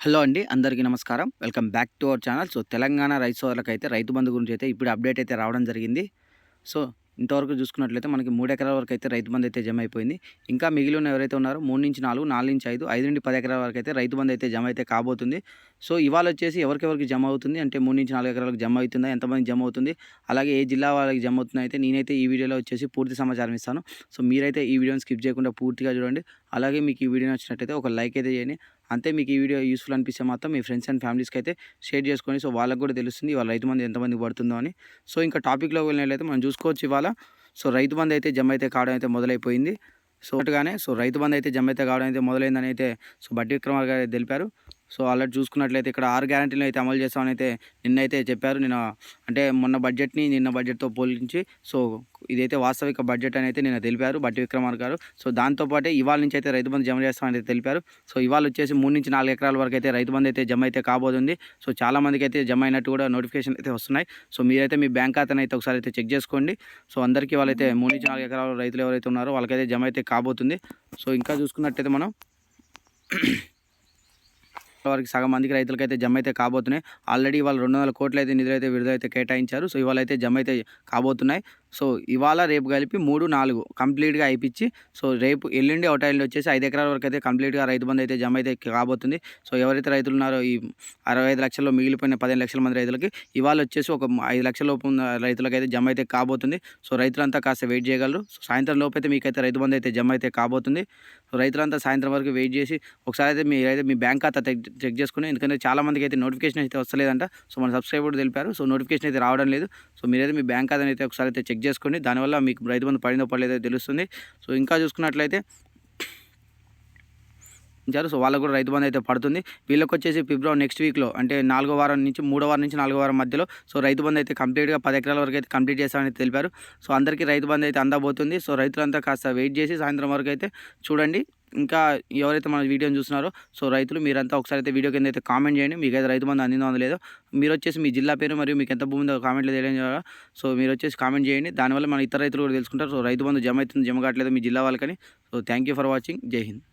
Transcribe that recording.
Hello అండి అందరికీ నమస్కారం. Welcome back to our channel. So Telangana రైతు సోదరులకు అయితే రైతు బంధు గురించి అయితే ఇప్పుడు అప్డేట్ అయితే రావడం జరిగింది. సో ఇంతవరకు చూసుకున్నట్లయితే మనకి మూడు ఎకరాల వరకు అయితే రైతు బంధు అయితే జమ అయిపోయింది. ఇంకా మిగిలిన ఎవరైతే ఉన్నారో మూడు నుంచి నాలుగు నాలుగు నుంచి ఐదు ఐదు నుండి పది ఎకరాల వరకు అయితే రైతు బంధు అయితే జమ అయితే కాబోతుంది. సో ఇవాళ వచ్చేసి ఎవరికెవరికి జమ అవుతుంది? అంటే మూడు నుంచి నాలుగు ఎకరాలకు జమ అవుతుందా? ఎంతమంది జమ అవుతుంది? అలాగే ఏ జిల్లా వాళ్ళకి జమ అవుతుంది అయితే నేనైతే ఈ వీడియోలో వచ్చేసి పూర్తి సమాచారం ఇస్తాను. సో మీరైతే ఈ వీడియోని స్కిప్ చేయకుండా పూర్తిగా చూడండి. అలాగే మీకు ఈ వీడియో నచ్చినట్టయితే ఒక లైక్ అయితే చేయండి. అంతే మీకు ఈ వీడియో యూస్ఫుల్ అనిపిస్తే మాత్రం మీ ఫ్రెండ్స్ అండ్ ఫ్యామిలీస్కి అయితే షేర్ చేసుకొని సో వాళ్ళకి కూడా తెలుస్తుంది వాళ్ళ రైతు మంది ఎంతమంది పడుతుందో అని. సో ఇంకా టాపిక్లో వెళ్ళినట్లయితే మనం చూసుకోవచ్చు ఇవాళ. సో రైతు బంధు అయితే జమ అయితే కావడం అయితే మొదలైపోయింది. సో అటుగానే సో రైతు బంధు అయితే జమ అయితే కావడం అయితే మొదలైందని అయితే సో బట్టి విక్రమార్ గారు తెలిపారు. సో ఆల్రెడీ చూసుకున్నట్లయితే ఇక్కడ ఆరు గ్యారంటీలు అయితే అమలు చేస్తామని అయితే నిన్నైతే చెప్పారు. నిన్న అంటే మొన్న బడ్జెట్ని నిన్న బడ్జెట్తో పోలించి సో ఇదైతే వాస్తవిక బడ్జెట్ అని అయితే నిన్న తెలిపారు బట్టి విక్రమార్ గారు. సో దాంతోపాటే ఇవాళ నుంచి అయితే రైతు బంధు జమ చేస్తామని అయితే తెలిపారు. సో ఇవాళ వచ్చేసి మూడు నుంచి నాలుగు ఎకరాల వరకు అయితే రైతు బంధు అయితే జమ అయితే కాబోతుంది. సో చాలామందికి అయితే జమ అయినట్టు కూడా నోటిఫికేషన్ అయితే వస్తున్నాయి. సో మీరైతే మీ బ్యాంక్ ఖాతాను అయితే ఒకసారి అయితే చెక్ చేసుకోండి. సో అందరికీ వాళ్ళైతే మూడు నుంచి నాలుగు ఎకరాల రైతులు ఎవరైతే ఉన్నారో వాళ్ళకైతే జమ అయితే కాబోతుంది. సో ఇంకా చూసుకున్నట్టయితే మనం వారికి సగం మందికి రైతులకైతే జమ అయితే కాబోతున్నాయి. ఆల్రెడీ వాళ్ళు రెండు వందల కోట్లు అయితే నిధులు అయితే విడుదలైతే కేటాయించారు. సో ఇవాళ అయితే జమ అయితే కాబోతున్నాయి. సో ఇవాళ రేపు కలిపి మూడు నాలుగు కంప్లీట్గా అయిపించి సో రేపు ఎల్లుండి ఒకటి ఎల్లుండి వచ్చేసి ఐదు ఎకరాల వరకు అయితే కంప్లీట్గా రైతు బంధు అయితే జమ అయితే కాబోతుంది. సో ఎవరైతే రైతులు ఉన్నారో ఈ అరవై ఐదు లక్షల్లో మిగిలిపోయిన పదిహేను లక్షల మంది రైతులకి ఇవాళ వచ్చేసి ఒక ఐదు లక్షల లోపు ఉన్న రైతులకైతే జమ అయితే కాబోతుంది. సో రైతులంతా కాస్త వెయిట్ చేయగలరు. సో సాయంత్రం లోపు అయితే మీకైతే రైతు బంధు అయితే జమ అయితే కాబోతుంది. సో రైతులంతా సాయంత్రం వరకు వెయిట్ చేసి ఒకసారి అయితే మీ అయితే మీ బ్యాంక్ ఖాతా చెక్ చేసుకుని ఎందుకంటే చాలా మందికి అయితే నోటిఫికేషన్ అయితే వస్తలేదంట. సో మన సబ్స్క్రైబర్ తెలిపారు. సో నోటిఫికేషన్ అయితే రావడం లేదు. సో మీరైతే మీ బ్యాంక్ ఖాతాని అయితే ఒకసారి అయితే చెక్ చేసుకోండి దానివల్ల మీకు రైతు బంధు పడిందో పడలేదో తెలుస్తుంది. సో ఇంకా చూసుకున్నట్లయితే ఇచ్చారు సో వాళ్ళకు కూడా రైతు బంధు అయితే పడుతుంది. వీళ్ళకి వచ్చేసి ఫిబ్రవరి నెక్స్ట్ వీక్లో అంటే నాలుగో వారం నుంచి మూడో వారం నుంచి నాలుగో వారం మధ్యలో సో రైతు బంధు అయితే కంప్లీట్గా పది ఎకరాల వరకు అయితే కంప్లీట్ చేస్తామని తెలిపారు. సో అందరికీ రైతు బంధు అయితే అందబోతుంది. సో రైతులంతా కాస్త వెయిట్ చేసి సాయంత్రం వరకు అయితే చూడండి. ఇంకా ఎవరైతే మన వీడియోని చూస్తున్నారో సో రైతులు మీరంతా ఒకసారి అయితే వీడియో కింద అయితే కామెంట్ చేయండి. మీకు అయితే రైతు బంధు అందిందో అందలేదో మీరు వచ్చేసి మీ జిల్లా పేరు మరియు మీకు ఎంత భూమి ఉందో కామెంట్లో తెలియజేయాలి. సో మీరు వచ్చేసి కామెంట్ చేయండి. దానివల్ల మన ఇతర రైతులు కూడా తెలుసుకుంటారు. సో రైతు బంధు జమ అవుతుంది జమ కావట్లేదు మీ జిల్లా వాళ్ళకని. So thank you for watching. జై హింద్.